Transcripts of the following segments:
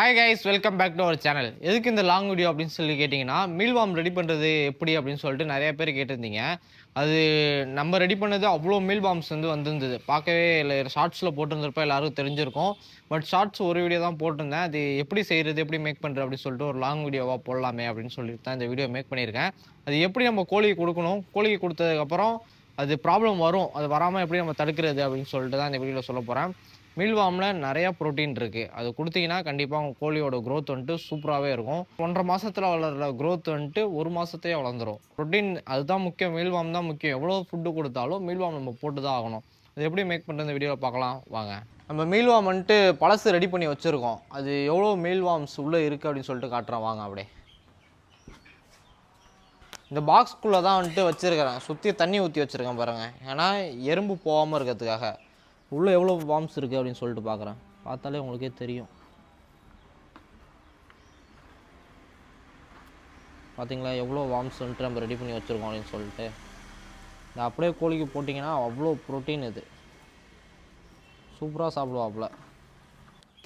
Hi guys welcome back to our channel எதுக்கு இந்த long video அப்படின்னு சொல்லி கேட்டிங்கன்னா மீல்வாம் ரெடி பண்ணுறது எப்படி அப்படின்னு சொல்லிட்டு நிறைய பேர் கேட்டிருந்தீங்க. அது நம்ம ரெடி பண்ணது அவ்வளோ மீல் பாம்ஸ் வந்து வந்திருந்தது. பார்க்கவே இல்லை ஷார்ட்ஸில் போட்டிருந்திருப்போம் எல்லாருக்கும் தெரிஞ்சிருக்கும். பட் ஷார்ட்ஸ் ஒரு வீடியோ தான் போட்டிருந்தேன். அது எப்படி செய்கிறது எப்படி மேக் பண்ணுறது அப்படின்னு சொல்லிட்டு ஒரு லாங் வீடியோவாக போடலாமே அப்படின்னு சொல்லிட்டு தான் இந்த வீடியோ மேக் பண்ணியிருக்கேன். அது எப்படி நம்ம கோழிக்கு கொடுக்கணும்? கோழிக்கு கொடுத்ததுக்கப்புறம் அது ப்ராப்ளம் வரும். அது வராமல் எப்படி நம்ம தடுக்கிறது அப்படின்னு சொல்லிட்டு தான் இந்த வீடியோவில் சொல்ல போகிறேன் மீல்வாமில் நிறையா ப்ரோட்டீன் இருக்குது அது கொடுத்தீங்கன்னா கண்டிப்பாக உங்கள் கோழியோட க்ரோத் வந்துட்டு சூப்பராகவே இருக்கும். ஒன்றரை மாதத்தில் வளர்கிற க்ரோத் வந்துட்டு ஒரு மாதத்தையே வளர்ந்துடும் ப்ரோட்டீன் அதுதான் முக்கியம் மீல்வாம் தான் முக்கியம். எவ்வளோ ஃபுட்டு கொடுத்தாலும் மீல்வாம் நம்ம போட்டு தான் ஆகணும். அது எப்படி மேக் பண்ணுறது வீடியோவில் பார்க்கலாம். வாங்க. நம்ம மீல்வாம் வந்துட்டு பழசு ரெடி பண்ணி வச்சுருக்கோம். அது எவ்வளோ மீல்வாம்ஸ் உள்ளே இருக்குது அப்படின்னு சொல்லிட்டு காட்டுறேன். வாங்க அப்படியே. இந்த பாக்ஸ்குள்ளே தான் வந்துட்டு வச்சுருக்கிறேன். சுற்றி தண்ணி ஊற்றி வச்சுருக்கேன் பாருங்கள் ஏன்னா எறும்பு போகாமல் இருக்கிறதுக்காக. உள்ளே எவ்வளோ பாம்ஸ் இருக்குது அப்படின்னு சொல்லிட்டு பார்க்குறேன். பார்த்தாலே உங்களுக்கே தெரியும். பார்த்தீங்களா? எவ்வளோ வார்ம்ஸ் வந்துட்டு நம்ம ரெடி பண்ணி வச்சுருக்கோம் அப்படின்னு சொல்லிட்டு. இந்த அப்படியே கோழிக்கு போட்டிங்கன்னா அவ்வளோ ப்ரோட்டீன் இது. சூப்பராக சாப்பிடுவாப்புல.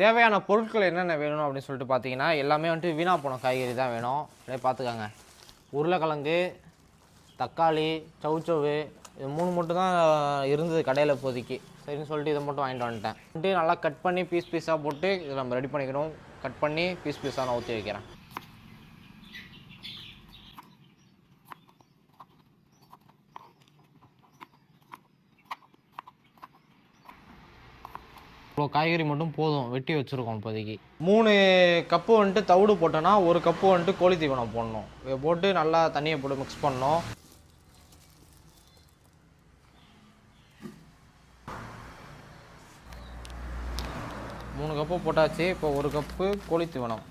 தேவையான பொருட்கள் என்னென்ன வேணும் அப்படின்னு சொல்லிட்டு பார்த்தீங்கன்னா எல்லாமே வந்துட்டு வீணாக போன காய்கறி தான் வேணும். அப்படியே பார்த்துக்கோங்க. உருளைக்கிழங்கு தக்காளி சவுச்சவு இது மூணு மட்டும் தான் இருந்தது கடையில் இப்போதைக்கு. சரின்னு சொல்லிட்டு இதை மட்டும் வாங்கிட்டு வந்துட்டேன். வந்துட்டு நல்லா கட் பண்ணி பீஸ் பீஸாக போட்டு இதை நம்ம ரெடி பண்ணிக்கணும். கட் பண்ணி பீஸ் பீஸாக நான் ஊற்றி வைக்கிறேன். இவ்வளோ காய்கறி மட்டும் போதும். வெட்டி வச்சுருக்கோம் இப்போதைக்கு. மூணு கப்பு வந்துட்டு தவிடு போட்டோன்னா ஒரு கப்பு வந்துட்டு கோழி தீவனம் போடணும். இதை போட்டு நல்லா தண்ணியை போட்டு மிக்ஸ் பண்ணோம் மூணு கப்பு போட்டாச்சு இப்போ ஒரு கப்பு கோழி தீவனம்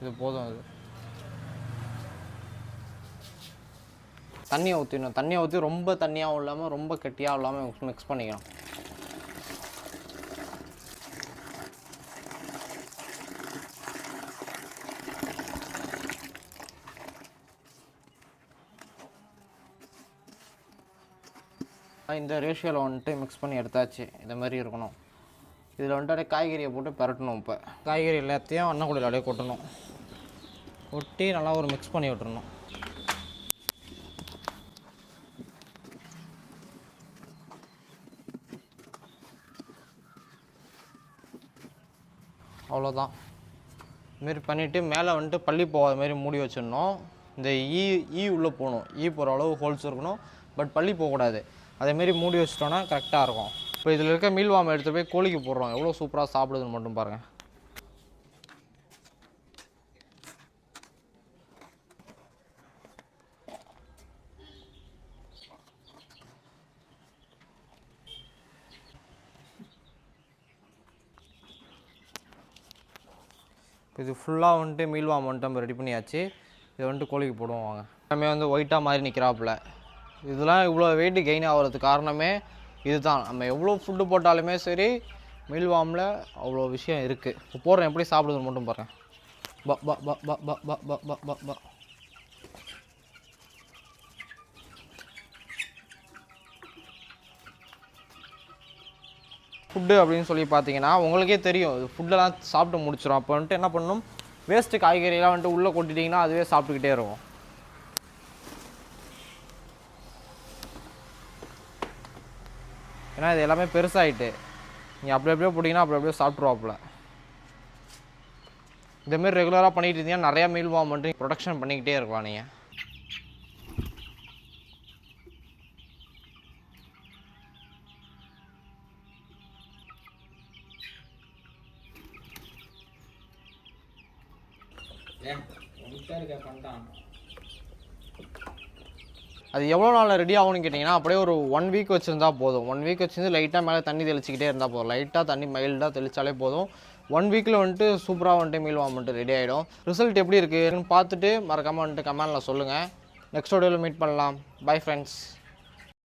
இது போதும் அது தண்ணியை ஊற்றிடணும் தண்ணியை ஊற்றி ரொம்ப தண்ணியாகவும் இல்லாமல் ரொம்ப கெட்டியாகவும் இல்லாமல் மிக்ஸ் பண்ணிக்கணும். இந்த ரேஷியோவில் வந்துட்டு மிக்ஸ் பண்ணி எடுத்தாச்சு. இந்த மாதிரி இருக்கணும். இதில் வந்துட்டு அப்படியே காய்கறியை போட்டு பரட்டணும் இப்போ. காய்கறி எல்லாத்தையும் அன்னக்குடியில் அப்படியே கொட்டணும். கொட்டி நல்லா ஒரு மிக்ஸ் பண்ணி விட்டுறணும். அவ்வளோதான் இதுமாரி பண்ணிவிட்டு மேலே வந்துட்டு பள்ளி போகாத மாதிரி மூடி வச்சிடணும். இந்த ஈ ஈ உள்ளே போகணும். ஈ போகிற அளவு ஹோல்ஸ் இருக்கணும். பட் பள்ளி போகக்கூடாது. அதேமாரி மூடி வச்சிட்டோன்னா கரெக்டாக இருக்கும். இப்போ இதில் இருக்க மீல்வாமை எடுத்து போய் கோழிக்கு போடுறோம். எவ்வளோ சூப்பராக சாப்பிடுதுன்னு மட்டும் பாருங்கள் இது ஃபுல்லாக வந்துட்டு மீல்வாம் வந்துட்டு நம்ம ரெடி பண்ணியாச்சு. இதை வந்துட்டு கோழிக்கு போடுவோம் வாங்க. எல்லாமே வந்து ஒயிட்டாக மாதிரி நிற்கிறாப்புல. இதெல்லாம் இவ்வளோ வெயிட் கெயின் ஆகிறதுக்கு காரணமே இதுதான். நம்ம எவ்வளோ ஃபுட்டு போட்டாலுமே சரி மீல்வாமில் அவ்வளோ விஷயம் இருக்குது இப்போ போடுறேன் எப்படி சாப்பிடுதுன்னு மட்டும் பாருங்க. ப ப ப ப ப ப ப ப ப. ப ஃபுட்டு அப்படின்னு சொல்லி பார்த்தீங்கன்னா உங்களுக்கே தெரியும். இது ஃபுட்டெல்லாம் சாப்பிட்டு முடிச்சிடும் அப்போ வந்துட்டு என்ன பண்ணணும் வேஸ்ட்டு காய்கறியெல்லாம் வந்துட்டு உள்ளே கொட்டிட்டிங்கன்னா அதுவே சாப்பிட்டுக்கிட்டே இருக்கும். ஏன்னா இது எல்லாமே பெருசாகிட்டு நீங்கள் அப்படி அப்படியே போட்டிங்கன்னா அப்படி அப்படியே சாப்பிட்ருவாப்புல. இதேமாரி ரெகுலராக பண்ணிட்டு இருந்தீங்கன்னா நிறையா மீல் வாம் பண்ணிட்டு ப்ரொடக்ஷன் பண்ணிக்கிட்டே இருக்கலாம் நீங்கள் அது எவ்வளோ நாளில் ரெடி ஆகும்னு கேட்டிங்கன்னா அப்படியே ஒரு ஒன் வீக் வச்சுருந்தா போதும். ஒன் வீக் வச்சுருந்து லைட்டாக மேலே தண்ணி தெளிச்சிக்கிட்டே இருந்தால் போதும். லைட்டாக தண்ணி மைல்டாக தெளிச்சாலே போதும். ஒன் வீக்கில் வந்துட்டு சூப்பராக வந்துட்டு மீல் வந்துட்டு ரெடி ஆகிடும் ரிசல்ட் எப்படி இருக்குன்னு பார்த்துட்டு மறக்காமல் வந்துட்டு கமெண்டில் சொல்லுங்கள் நெக்ஸ்ட் வீடியோவில் மீட் பண்ணலாம். Bye friends